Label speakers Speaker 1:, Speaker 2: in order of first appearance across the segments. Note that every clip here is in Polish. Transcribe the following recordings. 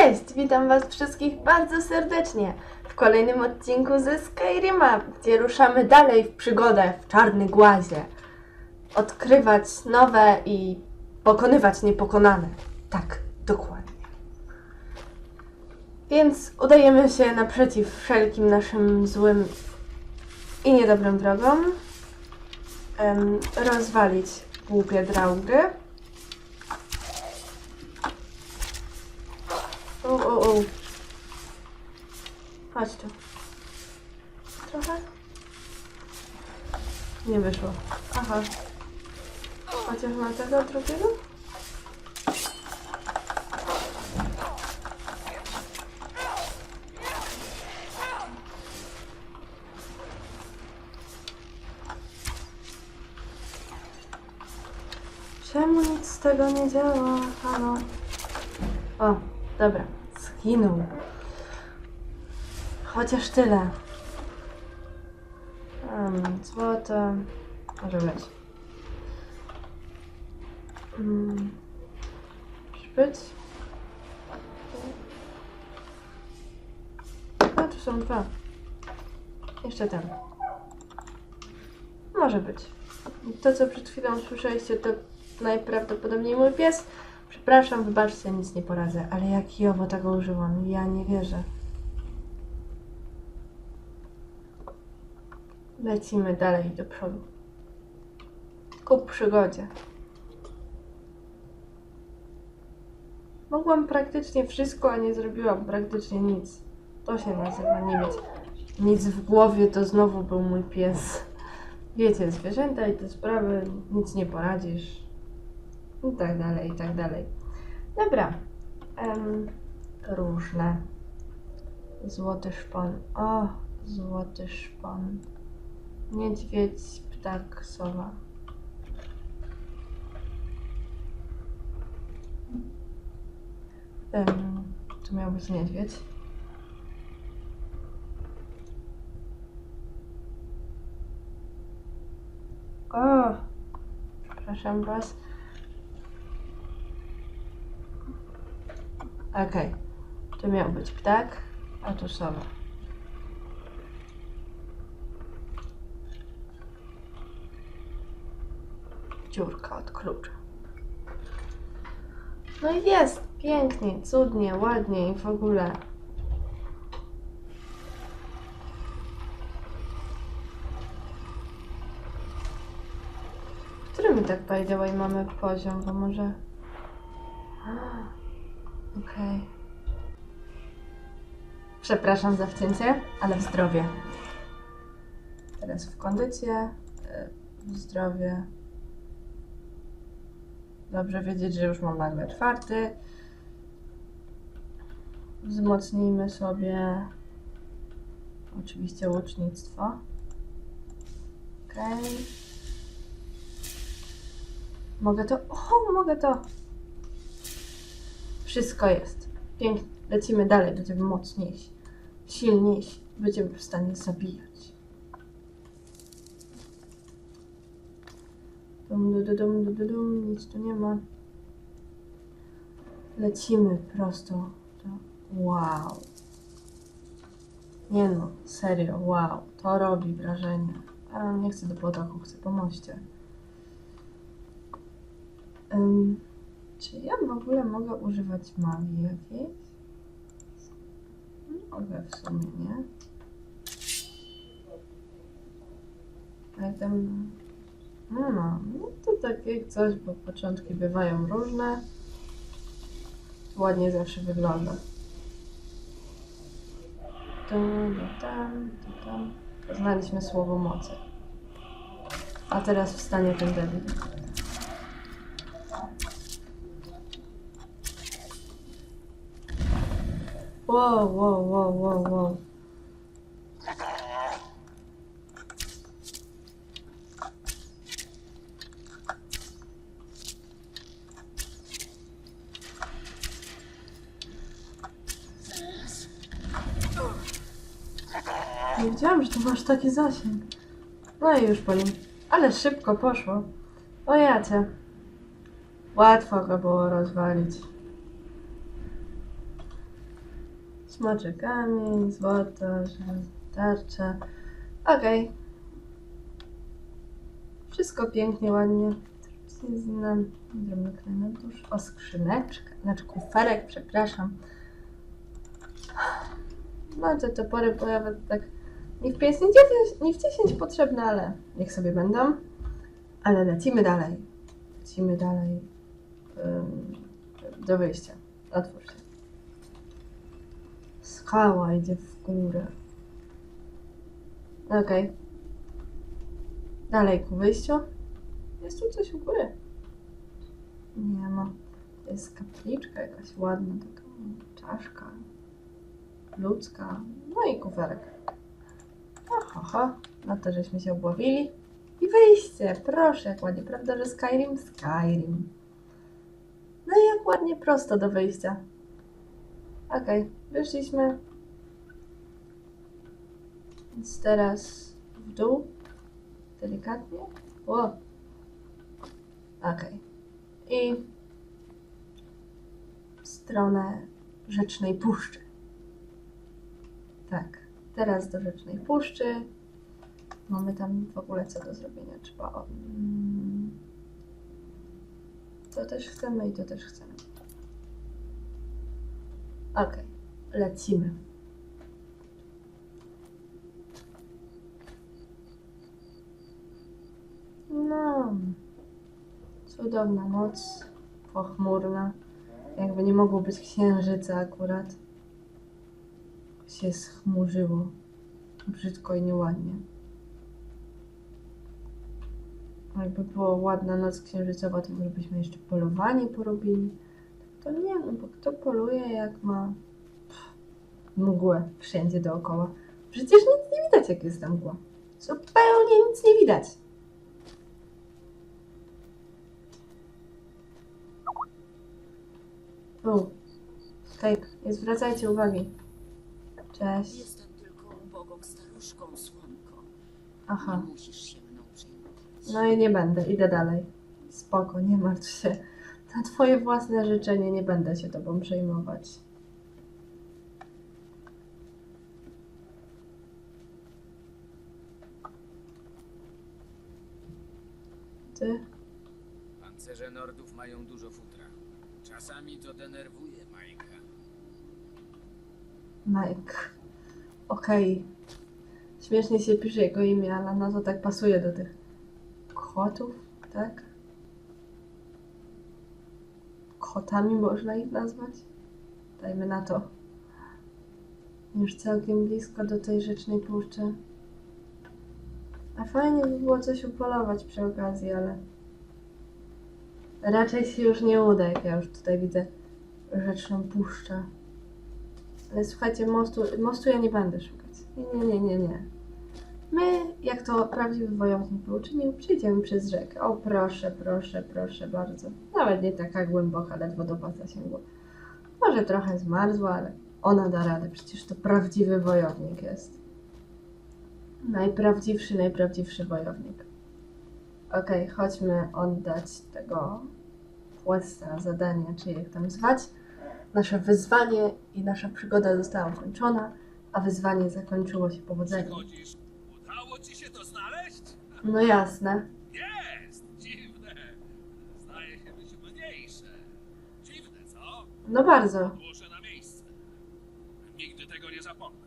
Speaker 1: Cześć! Witam Was wszystkich bardzo serdecznie w kolejnym odcinku ze Skyrima, gdzie ruszamy dalej w przygodę w Czarny Głazie. Odkrywać nowe i pokonywać niepokonane. Tak, dokładnie. Więc udajemy się naprzeciw wszelkim naszym złym i niedobrym wrogom. Em, rozwalić głupie draugy. O, o, o. Chodź tu. Trochę? Nie wyszło. Aha. Tego drugiego? Czemu nic z tego nie działa? Halo? O, dobra. Zginął. Chociaż tyle. Um, złoto. Może być. Um, być. A, tu są dwa. Jeszcze ten. Może być. To, co przed chwilą słyszeliście, to najprawdopodobniej mój pies. Przepraszam, wybaczcie, nic nie poradzę, ale jak kijowo tego użyłam, ja nie wierzę. Lecimy dalej do przodu. Ku przygodzie. Mogłam praktycznie wszystko, a nie zrobiłam praktycznie nic. To się nazywa nie mieć nic w głowie, to znowu był mój pies. Wiecie, zwierzęta i te sprawy, nic nie poradzisz. I tak dalej, i tak dalej. Dobra. Em, różne. Złoty szpon. O, złoty szpon. Niedźwiedź, ptak, sowa. Em, tu miał być niedźwiedź. O, przepraszam was. Okej, to miał być ptak, a tu sowa. Dziurka od klucza. No i jest, pięknie, cudnie, ładnie i w ogóle. Który my tak by the way mamy poziom, bo może... Okej. Przepraszam za wcięcie, ale w zdrowie. Teraz w kondycję, y, w zdrowie. Dobrze wiedzieć, że już mam nagle czwarty. Wzmocnijmy sobie oczywiście łucznictwo. Okej. Mogę to? O, mogę to! Wszystko jest. Pięknie. Lecimy dalej, będziemy mocniejsi, silniejsi. Będziemy w stanie zabijać. Dum, du, du, dum, du, du, dum. Nic tu nie ma. Lecimy prosto. Wow. Nie no, serio, wow. To robi wrażenie. Ale nie chcę do potoku, chcę po moście. Ym, czy ja w ogóle mogę używać magii jakiejś? Mogę w sumie, nie? Ale tam... No, no, no to takie coś, bo początki bywają różne. Ładnie zawsze wygląda. Tu, tu, tam, tu, tam. Poznaliśmy słowo mocy. A teraz wstanie ten debil. Wow, wow, wow, wow, wow. Nie wiedziałam, że tu masz taki zasięg. No i już po nim. Ale szybko poszło. O jacie. Łatwo go było rozwalić. Smoczy kamień, złoto, tarcza. Okej. Wszystko pięknie, ładnie. Znam drobny klementusz. O, skrzyneczkę, znaczy kuferek, przepraszam. No te topory pojawia tak nie w 5, nie w 10, nie w 10 potrzebne, ale niech sobie będą. Ale lecimy dalej. Lecimy dalej do wyjścia. Otwórz się. Skała idzie w górę. Okej. Dalej ku wyjściu. Jest tu coś u góry. Nie ma. Jest kapliczka jakaś ładna, taka czaszka. Ludzka. No i kuferek. Oho, ho. No to żeśmy się obławili. I wyjście. Proszę, jak ładnie. Prawda, że Skyrim? Skyrim. No i jak ładnie prosto do wyjścia. Okej, wyszliśmy. Więc teraz w dół. Delikatnie. O. Okej. I w stronę Rzecznej Puszczy. Tak. Teraz do Rzecznej Puszczy. Mamy tam w ogóle co do zrobienia. Trzeba. O, mm, to też chcemy i to też chcemy. Okej, lecimy. No, cudowna noc, pochmurna. Jakby nie mogło być księżyca akurat. Się schmurzyło. Brzydko i nieładnie. Jakby była ładna noc księżycowa, to może byśmy jeszcze polowanie porobili. To nie, no bo kto poluje jak ma pff, mgłę wszędzie dookoła? Przecież nic nie widać jak jest tam mgła. Zupełnie nic nie widać. U, Kate, nie zwracajcie uwagi. Cześć.
Speaker 2: Jestem tylko ubogą staruszką, słonko.
Speaker 1: Aha.
Speaker 2: Nie musisz się mną przejmować.
Speaker 1: No i nie będę, idę dalej. Spoko, nie martw się. Na twoje własne życzenie nie będę się tobą przejmować. Ty?
Speaker 3: Pancerze Nordów mają dużo futra. Czasami to denerwuje
Speaker 1: Mike. Okej. Śmiesznie się pisze jego imię, ale no to tak pasuje do tych kotów, tak? Kotami można ich nazwać? Dajmy na to. Już całkiem blisko do tej rzecznej puszczy. A fajnie by było coś upolować przy okazji, ale raczej się już nie uda, jak ja już tutaj widzę rzeczną puszczę. Ale słuchajcie, mostu, mostu ja nie będę szukać. Nie, nie, nie, nie, nie. My, jak to prawdziwy wojownik uczynił, przejdziemy przez rzekę. O, proszę, proszę, proszę bardzo. Nawet nie taka głęboka, ledwo do pasa sięgło. Może trochę zmarzła, ale ona da radę. Przecież to prawdziwy wojownik jest. Najprawdziwszy, najprawdziwszy wojownik. Okej, chodźmy oddać tego questa, zadania, czy jak tam zwać. Nasze wyzwanie i nasza przygoda została ukończona, a wyzwanie zakończyło się powodzeniem.
Speaker 4: Przychodzisz? Udało ci się to znaleźć?
Speaker 1: No jasne.
Speaker 4: Jest! Dziwne! Zdaje się być mniejsze. Dziwne, co?
Speaker 1: No bardzo.
Speaker 4: Na miejsce. Nigdy tego nie zapomnę.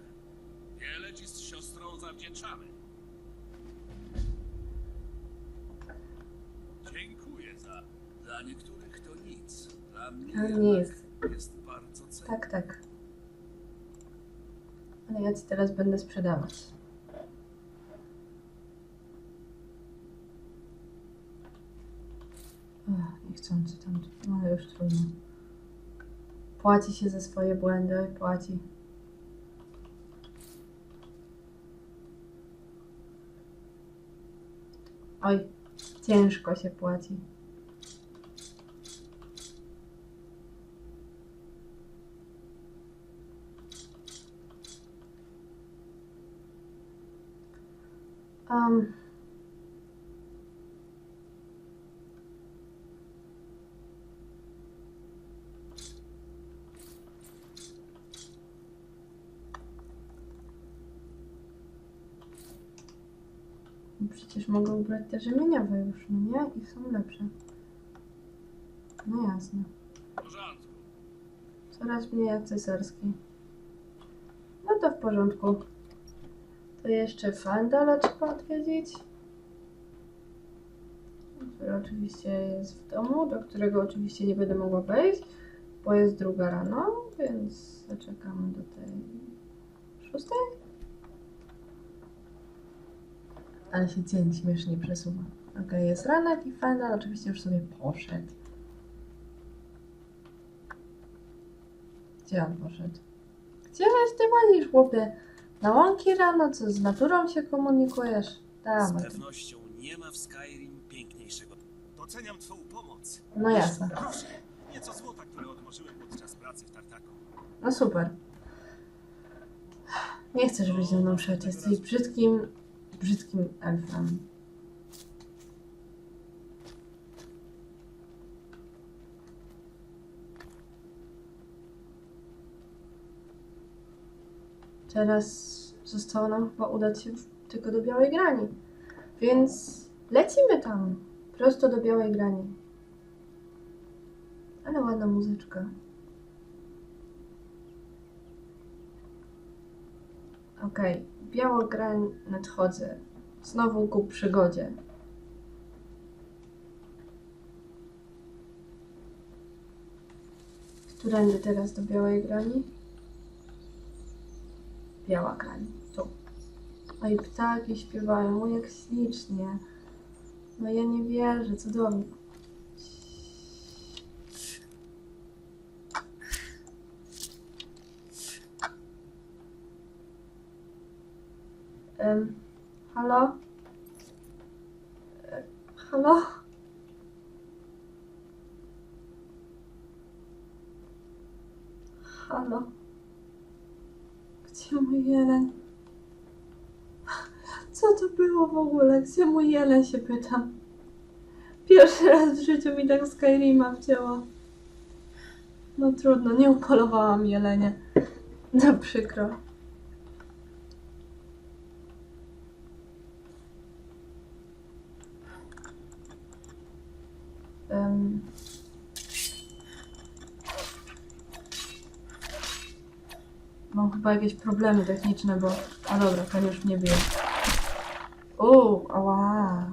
Speaker 4: Wiele ci z siostrą zawdzięczamy. Dziękuję za... Dla niektórych to nic. Dla mnie
Speaker 1: Ale nie jest.
Speaker 4: Jest bardzo cenne.
Speaker 1: Tak, tak. Ale ja ci teraz będę sprzedawać. Ach, niechcący tam, no ale już trudno. Płaci się za swoje błędy, płaci. Oj, ciężko się płaci. Um, Przecież mogę ubrać te rzemieniowe już, no nie? I są lepsze. No jasne. Coraz mniej akcesorskiej. No to w porządku. Jeszcze Fandala trzeba odwiedzić. Który oczywiście jest w domu, do którego oczywiście nie będę mogła wejść, bo jest druga rano, więc zaczekamy do tej szóstej. Ale się dzień śmiesznie przesuwa. Okej, jest ranek i Fandal oczywiście już sobie poszedł. Gdzie on poszedł? Gdzie ty łazisz, chłopie? Na łąki rano, co z naturą się komunikujesz?
Speaker 5: Z
Speaker 1: Dawaj.
Speaker 5: pewnością nie ma w Skyrim piękniejszego. Doceniam Twą pomoc.
Speaker 1: No jasne.
Speaker 5: Proszę, nieco złota, które odmorzyłem podczas pracy w Tartaku.
Speaker 1: No super. Nie chcesz być ze mną szedł. Jesteś brzydkim, brzydkim elfem. Teraz zostało nam chyba udać się tylko do Białej Grani. Więc lecimy tam. Prosto do Białej Grani. Ale ładna muzyczka. Okej, Białograń nadchodzę. Znowu ku przygodzie. Którędy teraz do Białej Grani? Biała Grań, tu. A i ptaki śpiewają, o jak ślicznie. No ja nie wierzę, cudownie. Em, halo? E, Halo? Halo? Gdzie mój jeleń? To było w ogóle? Gdzie mój jeleń się pytam? Pierwszy raz w życiu mi tak Skyrima wcięła. No trudno, nie upolowałam jelenie. No przykro. Em. Mam chyba jakieś problemy techniczne, bo... A dobra, ten już mnie bije. Uuu, ała.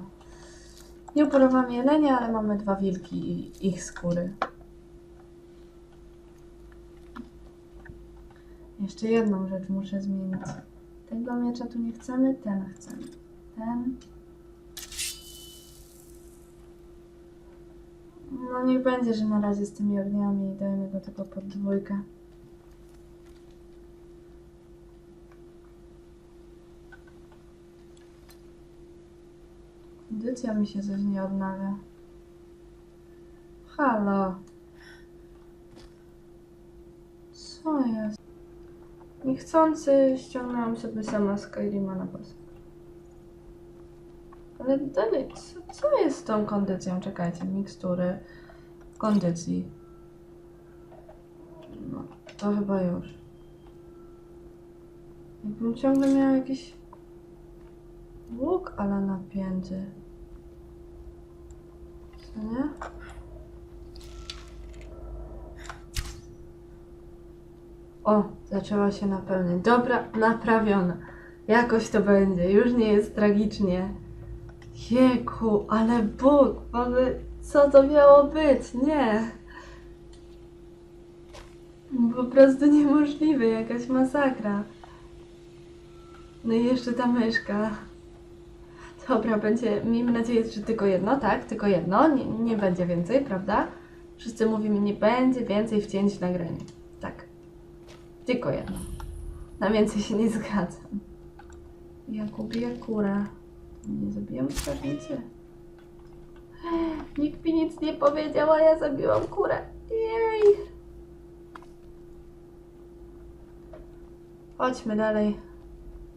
Speaker 1: Nie upolowałam jelenia, ale mamy dwa wilki i ich skóry. Jeszcze jedną rzecz muszę zmienić. Tego miecza tu nie chcemy, ten chcemy. Ten. No niech będzie, że na razie z tymi ogniami i dajmy go tylko pod dwójkę. Kondycja mi się coś nie odnawia. Halo. Co jest? Niechcący ściągnęłam sobie sama Skyrima na pas. Ale dalej, co, co jest z tą kondycją? Czekajcie, mikstury kondycji. No, to chyba już. Jakbym ciągle miała jakiś łuk ale napięty. Nie? O, zaczęła się napełniać. Dobra, naprawiona. Jakoś to będzie. Już nie jest tragicznie. Jejku, ale Bóg, mamy... Co to miało być? Nie. Po prostu niemożliwe, jakaś masakra. No i jeszcze ta myszka. Dobra, będzie, miejmy nadzieję, że tylko jedno, tak? Tylko jedno, nie, nie będzie więcej, prawda? Wszyscy mówimy, nie będzie więcej wcięć w nagraniu. Tak. Tylko jedno. Na więcej się nie zgadzam. Jak ubiję kurę. Nie zabiłam strażnicy. Nikt mi nic nie powiedział, a ja zabiłam kurę. Jej. Chodźmy dalej.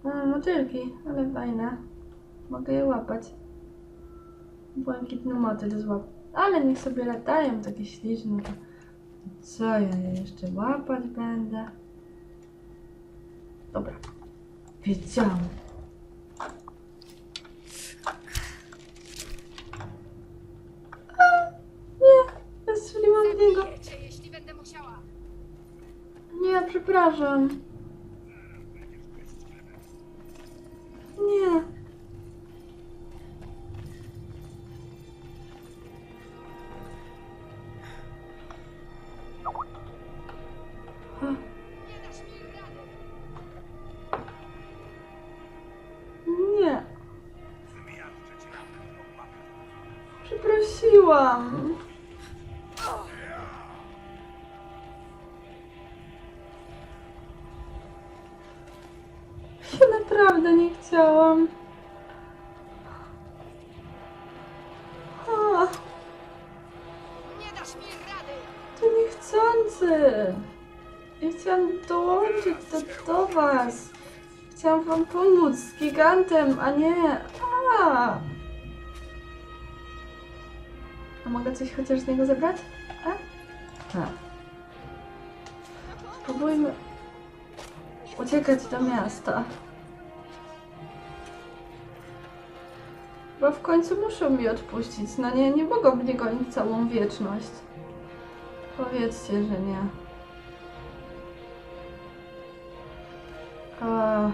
Speaker 1: A, motylki, ale fajne. Mogę je łapać. Błękitne motyl złap. Ale niech sobie latają takie śliczne. Co ja je jeszcze łapać będę? Dobra. Wiedziałam. Nie, wystrzeliłam w niego. Nie, przepraszam. Naprawdę nie chciałam. A,
Speaker 6: Nie dasz mi rady!
Speaker 1: to niechcący. Ja chciałam dołączyć do, do was. Chciałam wam pomóc z gigantem, a nie... A. A mogę coś chociaż z niego zebrać? A? A. Spróbujmy uciekać do miasta. Bo w końcu muszą mi odpuścić. No nie, nie mogą mnie gonić całą wieczność. Powiedzcie, że nie. A...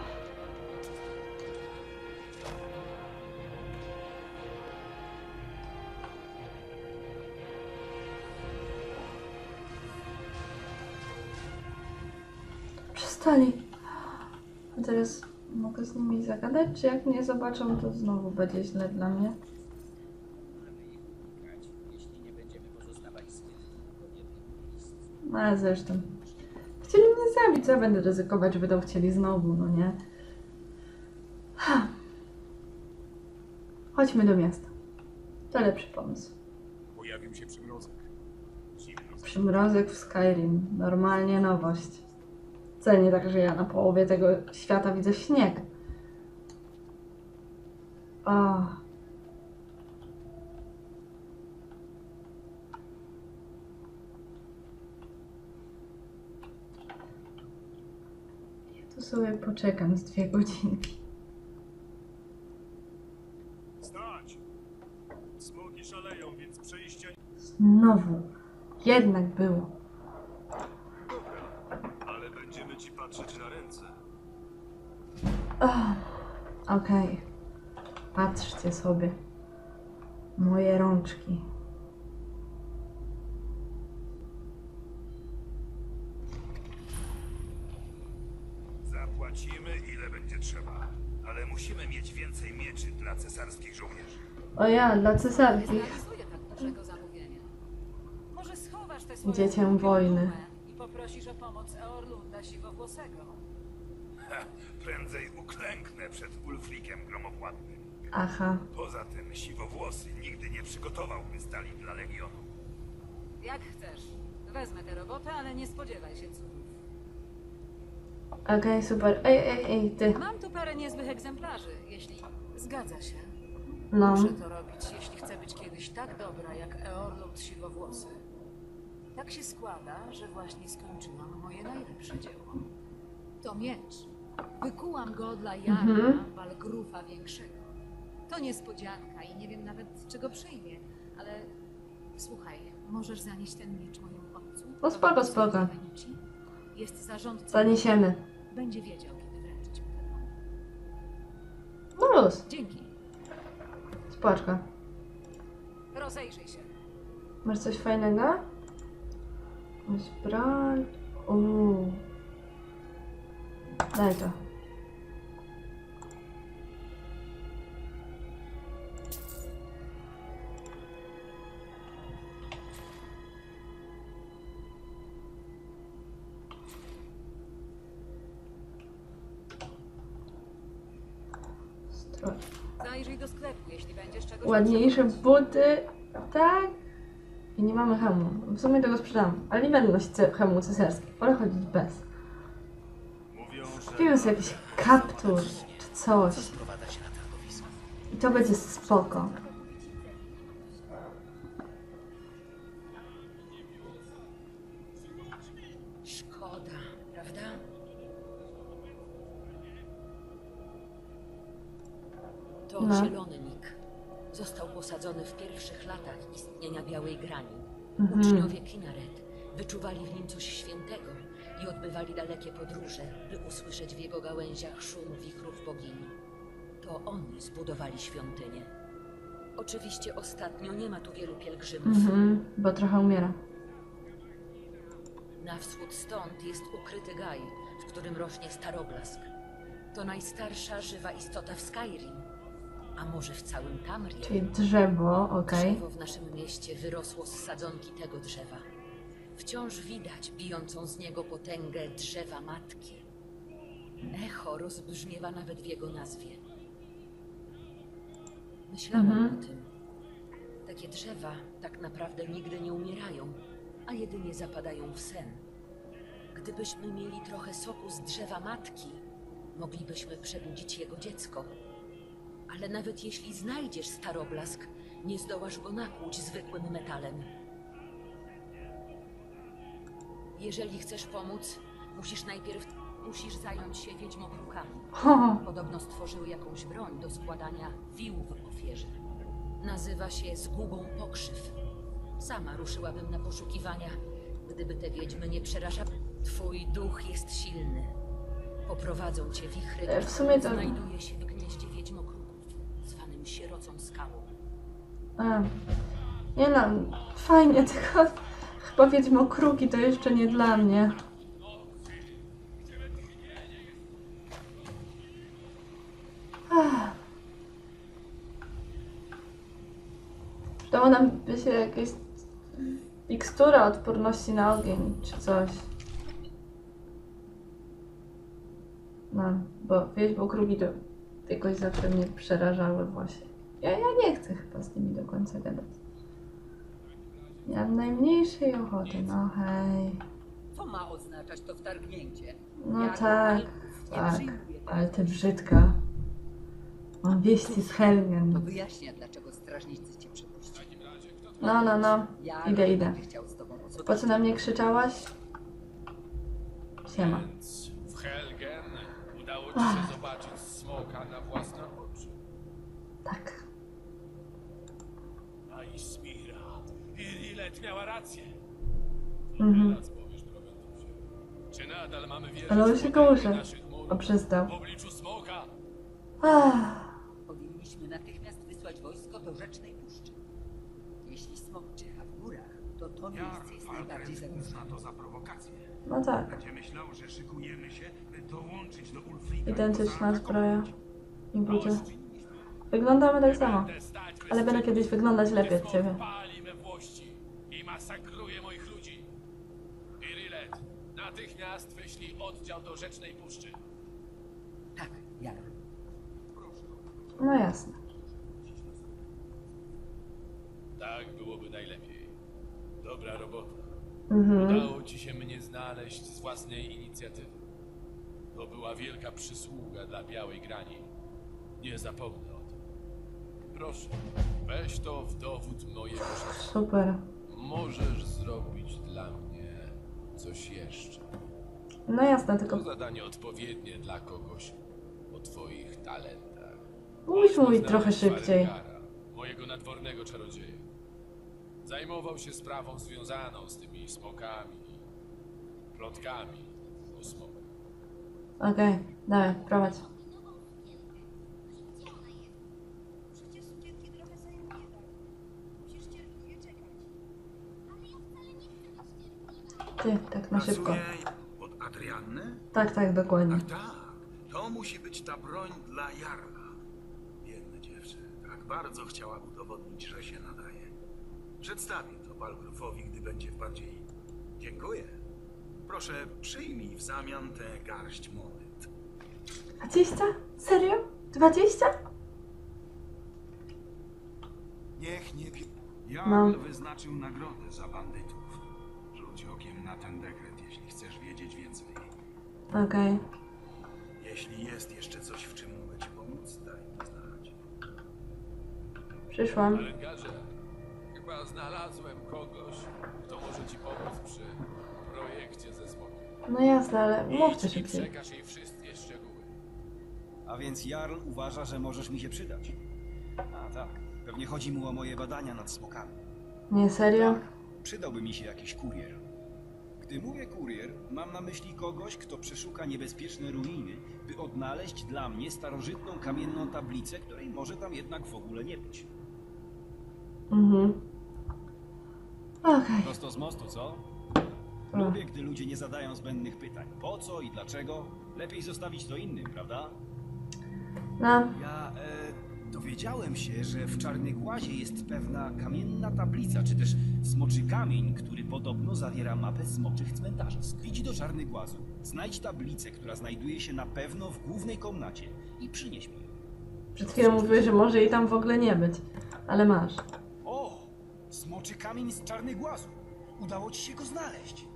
Speaker 1: Przestali. A teraz mogę z nimi zagadać, czy jak mnie zobaczą, to znowu będzie źle dla mnie.
Speaker 3: Możemy ich unikać, jeśli nie będziemy pozostawać skrytni w jednym miejscu.
Speaker 1: No ale zresztą. Chcieli mnie zabić, co ja będę ryzykować, że będą chcieli znowu, no nie? Ha. Chodźmy do miasta. To lepszy pomysł.
Speaker 4: Pojawił się przymrozek.
Speaker 1: Przymrozek w Skyrim. Normalnie nowość. Cenię tak, że ja na połowie tego świata widzę śnieg. O. Ja tu sobie poczekam z dwie godzinki. Znowu. Jednak było.
Speaker 5: Ale będziemy ci patrzeć na ręce.
Speaker 1: Okej. Patrzcie sobie. Moje rączki.
Speaker 5: Zapłacimy ile będzie trzeba. Ale musimy mieć więcej mieczy dla cesarskich żołnierzy.
Speaker 1: O ja, dla cesarskich.
Speaker 2: Tak dużego zamówienia. Może schowasz te swoje
Speaker 1: Dziecię
Speaker 2: głupie
Speaker 1: wojny.
Speaker 2: dumy I poprosisz o pomoc Siwowłosego.
Speaker 5: Prędzej uklęknę przed Ulfrikiem Gromowładnym.
Speaker 1: Aha.
Speaker 5: Poza tym siwowłosy nigdy nie przygotowałby stali dla Legionu.
Speaker 2: Jak chcesz. Wezmę tę robotę, ale nie spodziewaj się cudów.
Speaker 1: Okej, super. Ej, ej, ej, ty.
Speaker 2: Mam tu parę niezłych egzemplarzy, jeśli zgadza się.
Speaker 1: No.
Speaker 2: Muszę to robić, jeśli chcę być kiedyś tak dobra jak Eorlund Siwowłosy. Tak się składa, że właśnie skończyłam moje najlepsze dzieło. To miecz. Wykułam go dla Jana
Speaker 1: Mhm.
Speaker 2: Walgrufa Większego. To niespodzianka i nie wiem nawet czego przyjmie, ale słuchaj, możesz zanieść ten miecz mojemu ojcu?
Speaker 1: No spoko, spoko.
Speaker 2: Jest zarządcą.
Speaker 1: Zaniesiemy.
Speaker 2: Będzie wiedział, kiedy wręczyć mu broń.
Speaker 1: No luz.
Speaker 2: Dzięki.
Speaker 1: Spoczko.
Speaker 2: Rozejrzyj się.
Speaker 1: Masz coś fajnego? Masz broń. Uuu. Daj to.
Speaker 2: Zajrzyj do sklepu, jeśli będziesz czegoś
Speaker 1: Ładniejsze buty, tak? I nie mamy hemu. W sumie tego sprzedam, ale nie będę nosić ce- hemu cesarskich. Wolę chodzić bez. Kupimy sobie jakiś kaptur czy coś. I to będzie spoko.
Speaker 2: Szkoda, prawda?
Speaker 7: To
Speaker 1: No.
Speaker 7: zielony Nick. Został posadzony w pierwszych latach istnienia Białej Grani.
Speaker 1: Mhm.
Speaker 7: Uczniowie Kinaret wyczuwali w nim coś świętego i odbywali dalekie podróże, by usłyszeć w jego gałęziach szum wichrów bogini. To oni zbudowali świątynię. Oczywiście ostatnio nie ma tu wielu pielgrzymów.
Speaker 1: Mhm, bo trochę umiera.
Speaker 7: Na wschód stąd jest ukryty gaj, w którym rośnie staroblask. To najstarsza żywa istota w Skyrim, a może w całym Tamriel.
Speaker 1: Czyli drzewo, okej.
Speaker 7: Drzewo w naszym mieście wyrosło z sadzonki tego drzewa. Wciąż widać bijącą z niego potęgę drzewa matki. Echo rozbrzmiewa nawet w jego nazwie. Myślałam
Speaker 1: Mhm.
Speaker 7: o tym. Takie drzewa tak naprawdę nigdy nie umierają, a jedynie zapadają w sen. Gdybyśmy mieli trochę soku z drzewa matki, moglibyśmy przebudzić jego dziecko. Ale nawet jeśli znajdziesz staroblask, nie zdołasz go nakłuć zwykłym metalem. Jeżeli chcesz pomóc, musisz najpierw musisz zająć się wiedźmokrukami.
Speaker 1: Ho,
Speaker 7: Podobno stworzyły jakąś broń do składania wił w ofierze. Nazywa się zgubą pokrzyw. Sama ruszyłabym na poszukiwania, gdyby te wiedźmy nie przerażały. Twój duch jest silny. Poprowadzą cię wichry.
Speaker 1: E, w sumie to-
Speaker 7: Znajduje się w gnieździe wiedźmokruków, zwanym sierocą skałą.
Speaker 1: A. Nie no, fajnie, tylko chyba wiedźmo kruki to jeszcze nie dla mnie. Przydało nam by się jakieś mikstura odporności na ogień czy coś. No, bo wiedźmo kruki to jakoś zawsze mnie przerażały właśnie. Ja, ja nie chcę chyba z nimi do końca gadać. Nie mam najmniejszej ochoty, no hej.
Speaker 8: Co ma oznaczać to wtargnięcie?
Speaker 1: No tak,
Speaker 8: nie
Speaker 1: tak. Ale ty brzydka. Mam wieści z
Speaker 8: To
Speaker 1: Helgen.
Speaker 8: wyjaśnia, dlaczego strażnicy cię przepuścili.
Speaker 1: No, no, no.
Speaker 8: Ja
Speaker 1: Idę, idę.
Speaker 8: będę chciał z tobą osobiście.
Speaker 1: Po co na mnie krzyczałaś? Siema.
Speaker 4: Więc w Helgen udało ci się zobaczyć smoka na własne oczy.
Speaker 1: Tak.
Speaker 4: A i Smira. Irilet miała rację.
Speaker 1: Mhm.
Speaker 4: Czy nadal mamy wierzyć
Speaker 1: Ale on się kołysze. O, przestał.
Speaker 4: W obliczu smoka?
Speaker 1: Ach,
Speaker 8: Powinniśmy natychmiast wysłać wojsko do Rzecznej Puszczy. Jeśli smok czyha w górach, to to miejsce jest najbardziej zagrożone.
Speaker 5: to za prowokację.
Speaker 1: no tak.
Speaker 5: Będzie myślał, że szykujemy się, by dołączyć do Ulfrida.
Speaker 1: Identyczna zbroja. I buty. Wyglądamy tak samo.
Speaker 4: Będę stać bez
Speaker 1: Ale będę kiedyś wyglądać lepiej od ciebie.
Speaker 4: pali natychmiast wyślij oddział do Rzecznej Puszczy.
Speaker 8: Tak, ja.
Speaker 1: No jasne.
Speaker 4: Tak byłoby najlepiej. Dobra robota.
Speaker 1: Mhm.
Speaker 4: Udało ci się mnie znaleźć z własnej inicjatywy. To była wielka przysługa dla Białej Grani. Nie zapomnę o tym. Proszę, weź to w dowód mojego szacunku.
Speaker 1: Super.
Speaker 4: Możesz zrobić dla mnie coś jeszcze.
Speaker 1: No jasne, tylko
Speaker 4: To zadanie odpowiednie dla kogoś o twoich talentach.
Speaker 1: musisz mówić trochę szybciej.
Speaker 4: Mojego nadwornego czarodzieja. Zajmował się sprawą związaną z tymi smokami plotkami o smokach.
Speaker 1: Okej, dawaj, prowadź.
Speaker 6: Przecież sukienki trochę zajmuje Musisz cierpliwie czekać.
Speaker 1: Ty, tak na szybko.
Speaker 5: Od Adrianny?
Speaker 1: Tak, tak, dokładnie.
Speaker 5: Ach tak, to musi być ta broń dla Jarla. Biedne dziewczę, tak bardzo chciała udowodnić, że się nadaje. Przedstawię to Balgrufowi, gdy będzie w bardziej... Dziękuję. Proszę, przyjmij w zamian tę garść monet.
Speaker 1: 20? Serio? 20?
Speaker 5: Niech nie.
Speaker 1: No.
Speaker 9: Jarl wyznaczył nagrodę za bandytów. Na ten dekret, jeśli chcesz wiedzieć więcej.
Speaker 1: Okej.
Speaker 5: Jeśli jest jeszcze coś, w czym mogę ci pomóc, daj mi znać.
Speaker 1: Przyszłam.
Speaker 4: Alengarze, chyba znalazłem kogoś, kto może ci pomóc przy projekcie ze smokiem.
Speaker 1: No jasne, ale mówcie
Speaker 4: Idź i
Speaker 1: szybciej.
Speaker 4: przekaż jej wszystkie szczegóły.
Speaker 9: A więc Jarl uważa, że możesz mi się przydać. A tak, pewnie chodzi mu o moje badania nad smokami.
Speaker 1: Nie, serio?
Speaker 9: Przydałby mi się jakiś kurier. Gdy mówię kurier, mam na myśli kogoś, kto przeszuka niebezpieczne ruiny, by odnaleźć dla mnie starożytną kamienną tablicę, której może tam jednak w ogóle nie być.
Speaker 1: Mhm. Okej.
Speaker 9: Prosto z mostu, co? Lubię, gdy ludzie nie zadają zbędnych pytań. Po co i dlaczego? Lepiej zostawić to innym, prawda?
Speaker 1: No,
Speaker 9: Ja e, dowiedziałem się, że w Czarnej Głazie jest pewna kamienna tablica, czy też smoczy kamień, który podobno zawiera mapę smoczych cmentarzy. Idź do Czarnej Głazu, znajdź tablicę, która znajduje się na pewno w głównej komnacie i przynieś mi ją.
Speaker 1: przed chwilą mówiłeś, że może jej tam w ogóle nie być. Ale masz.
Speaker 9: O! Smoczy kamień z Czarnej Głazu! Udało ci się go znaleźć!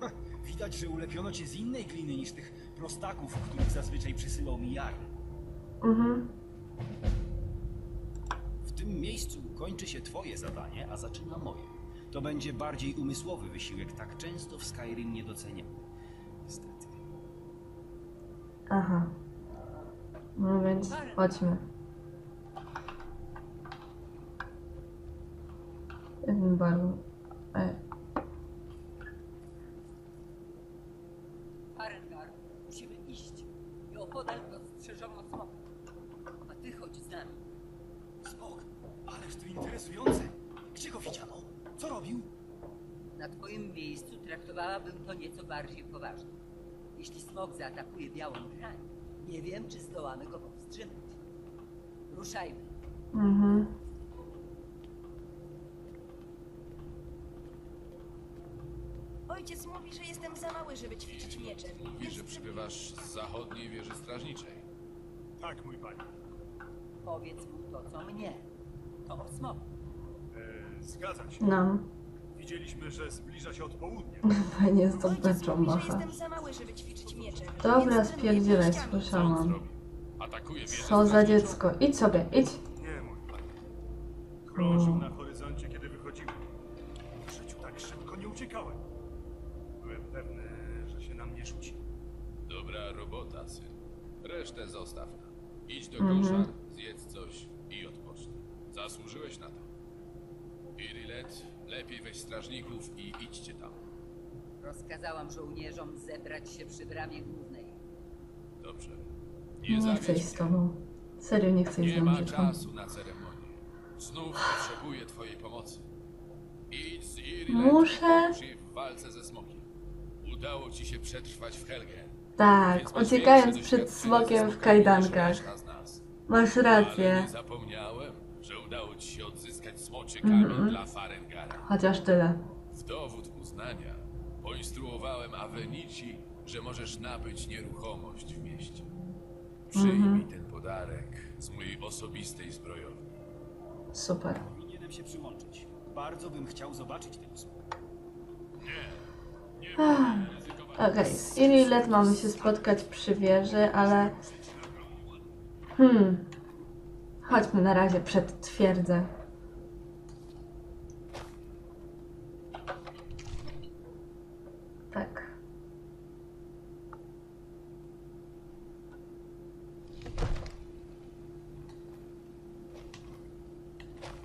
Speaker 9: Ha, widać, że ulepiono cię z innej gliny niż tych prostaków, których zazwyczaj przysyłał mi Jarl.
Speaker 1: Mhm.
Speaker 9: Kończy się twoje zadanie, a zaczyna moje. To będzie bardziej umysłowy wysiłek, tak często w Skyrim niedoceniany. Niestety.
Speaker 1: Aha. No więc chodźmy. Edynburgu. E,
Speaker 8: Arengar, musimy iść. I opodal dostrzeżono smoka. A ty chodź z nami.
Speaker 9: Smok, ależ to interesujące. Gdzie go widziano? Co robił?
Speaker 8: Na twoim miejscu traktowałabym to nieco bardziej poważnie. Jeśli smok zaatakuje białą grań, nie wiem, czy zdołamy go powstrzymać. Ruszajmy.
Speaker 1: Mhm.
Speaker 6: Ojciec mówi, że jestem za mały, żeby ćwiczyć mieczem.
Speaker 4: Mówi, że przybywasz z zachodniej wieży strażniczej.
Speaker 5: Tak, mój panie.
Speaker 8: Powiedz mu to, co mnie. To o smoku.
Speaker 5: E, zgadza się.
Speaker 1: No.
Speaker 5: Widzieliśmy, że zbliża się od południa.
Speaker 1: Fajnie z tą
Speaker 6: Ojciec
Speaker 1: teczą
Speaker 6: mówi, że
Speaker 1: macha.
Speaker 6: jestem za mały, żeby ćwiczyć mieczem.
Speaker 1: Dobra,
Speaker 6: więc trenuję
Speaker 1: spierdzielaj,
Speaker 6: pięściami.
Speaker 4: Co on
Speaker 1: słyszałam.
Speaker 4: zrobi? Atakuje wieżę
Speaker 1: Co za
Speaker 4: strażniczą?
Speaker 1: dziecko. Idź sobie, idź.
Speaker 5: Nie, mój panie. Krążył na
Speaker 8: Rozkazałam żołnierzom zebrać się przy bramie głównej.
Speaker 4: Dobrze.
Speaker 1: Nie
Speaker 4: zawiedź
Speaker 1: chcę iść z tobą. Serio nie chcę iść z
Speaker 4: Nie ma
Speaker 1: brzydką.
Speaker 4: czasu na ceremonię. Znów potrzebuję twojej pomocy. Idź z Irilet
Speaker 1: Muszę.
Speaker 4: w walce ze smokiem. Udało ci się przetrwać w Helgen.
Speaker 1: Tak,
Speaker 4: więc masz
Speaker 1: uciekając
Speaker 4: większe
Speaker 1: przed
Speaker 4: doświadczenie ze
Speaker 1: smokiem w
Speaker 4: smokami niż
Speaker 1: kajdankach.
Speaker 4: reszta z nas.
Speaker 1: Masz
Speaker 4: Ale
Speaker 1: rację.
Speaker 4: nie zapomniałem, że udało ci się odzyskać smoczy kamień dla Farengara.
Speaker 1: Chociaż tyle.
Speaker 4: W dowód uznania poinstruowałem Avenici, że możesz nabyć nieruchomość w mieście. Przyjmij
Speaker 1: Mhm.
Speaker 4: ten podarek z mojej osobistej zbrojowni.
Speaker 1: Super.
Speaker 9: Powinienem się przyłączyć. Bardzo bym chciał zobaczyć tego smoka.
Speaker 1: Okej, z Irilet mamy się spotkać przy wieży, ale... Hmm... Chodźmy na razie przed twierdzę. Tak.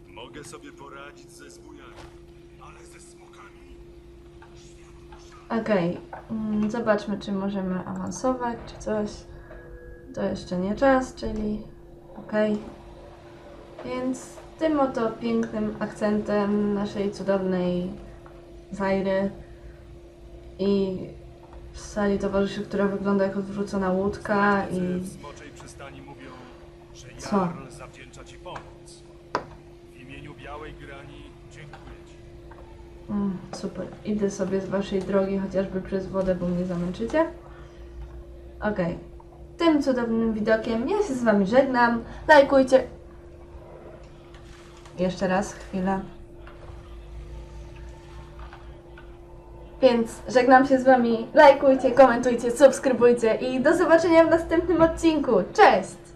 Speaker 5: Mogę sobie poradzić ze zbójami, ale ze smokami
Speaker 1: Okej, mm, zobaczmy, czy możemy awansować, czy coś. To jeszcze nie czas, czyli okej. Więc tym oto pięknym akcentem naszej cudownej Zajry i w sali towarzyszy, która wygląda jak odwrócona łódka i
Speaker 5: w Smoczej Przystani mówią, że
Speaker 1: Co?
Speaker 5: Jarl zawdzięcza ci pomoc. Białej Grani dziękuję ci.
Speaker 1: Mm, super. Idę sobie z waszej drogi, chociażby przez wodę, bo mnie zamęczycie. Okej. Tym cudownym widokiem ja się z wami żegnam. Lajkujcie. Jeszcze raz, chwilę. Więc żegnam się z wami. Lajkujcie, komentujcie, subskrybujcie i do zobaczenia w następnym odcinku. Cześć!